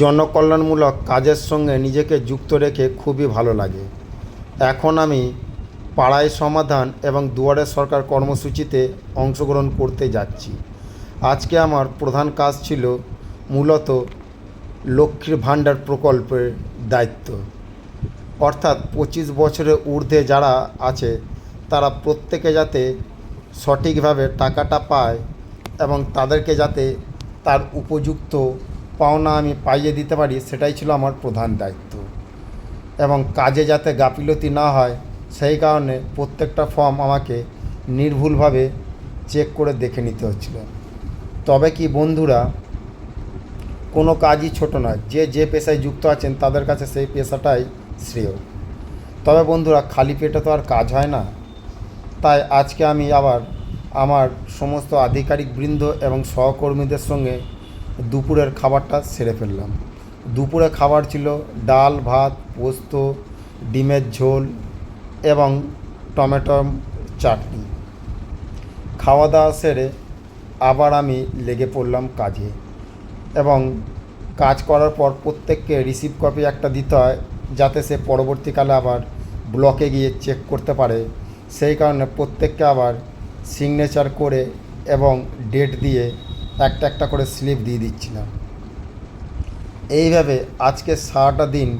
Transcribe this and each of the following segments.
জনকল্যাণমূলক কাজের সঙ্গে নিজেকে যুক্ত রেখে খুবই ভালো লাগে। এখন আমি পাড়ায় সমাধান এবং দুয়ারে সরকার কর্মসূচিতে অংশগ্রহণ করতে যাচ্ছি। আজকে আমার প্রধান কাজ ছিল মূলত লক্ষ্মীর ভাণ্ডার প্রকল্পের দায়িত্ব। অর্থাৎ পঁচিশ বছরের ঊর্ধ্বে যারা আছে, তারা প্রত্যেকে যাতে সঠিকভাবে টাকাটা পায় এবং তাদেরকে যাতে তার উপযুক্ত পাওনা আমি পাইয়ে দিতে পারি, সেটাই ছিল আমার প্রধান দায়িত্ব। এবং কাজে যাতে গাফিলতি না হয়, সেই কারণে প্রত্যেকটা ফর্ম আমাকে নির্ভুলভাবে চেক করে দেখে নিতে হচ্ছিল। তবে কি বন্ধুরা, কোনো কাজই ছোট নয়, যে যে পেশায় যুক্ত আছেন তাদের কাছে সেই পেশাটাই শ্রেয়। তবে বন্ধুরা, খালি পেটে তো আর কাজ হয় না। তাই আজকে আমি আবার আমার সমস্ত আধিকারিক বৃন্দ এবং সহকর্মীদের সঙ্গে দুপুরের খাবারটা সেরে ফেললাম। দুপুরে খাবার ছিল ডাল, ভাত, পোস্ত, ডিমের ঝোল এবং টমেটো চাটনি। খাওয়া দাওয়া সেরে আবার আমি লেগে পড়লাম কাজে এবং কাজ করার পর প্রত্যেককে রিসিভ কপি একটা দিতে হয় যাতে সে পরবর্তীকালে আবার ব্লকে গিয়ে চেক করতে পারে। সেই কারণে প্রত্যেককে আবার সিগনেচার করে এবং ডেট দিয়ে একটা একটা করে স্লিপ দিয়ে দিচ্ছিলাম। এইভাবে আজকে সারাটা দিন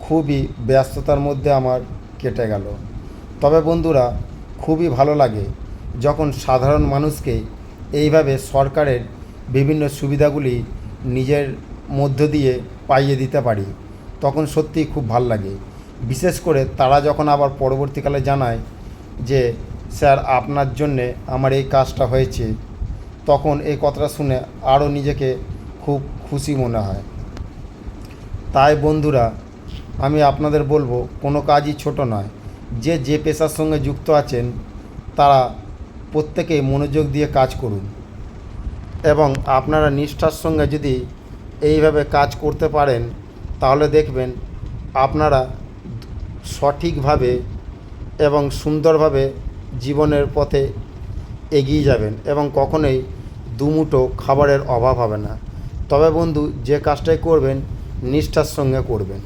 খুবই ব্যস্ততার মধ্যে আমার কেটে গেল। তবে বন্ধুরা, খুবই ভালো লাগে যখন সাধারণ মানুষকে এইভাবে সরকারের বিভিন্ন সুবিধাগুলি নিজের মধ্য দিয়ে পাইয়ে দিতে পারি, তখন সত্যিই খুব ভালো লাগে। বিশেষ করে তারা যখন আবার পরবর্তীকালে জানায় যে, স্যার, আপনার জন্যে আমার এই কাজটা হয়েছে। তখন এই কথাটা শুনে আরও নিজেকে খুব খুশি মনে হয়। তাই বন্ধুরা, আমি আপনাদের বলব, কোনো কাজই ছোট নয়। যে যে পেশার সঙ্গে যুক্ত আছেন, তারা প্রত্যেকেই মনোযোগ দিয়ে কাজ করুন। এবং আপনারা নিষ্ঠার সঙ্গে যদি এইভাবে কাজ করতে পারেন, তাহলে দেখবেন আপনারা সঠিকভাবে এবং সুন্দরভাবে জীবনের পথে এগিয়ে যাবেন এবং কখনোই দুমুঠো খাবারের অভাব হবে না। তবে বন্ধু যে কাজটাই করবেন নিষ্ঠার সঙ্গে করবেন।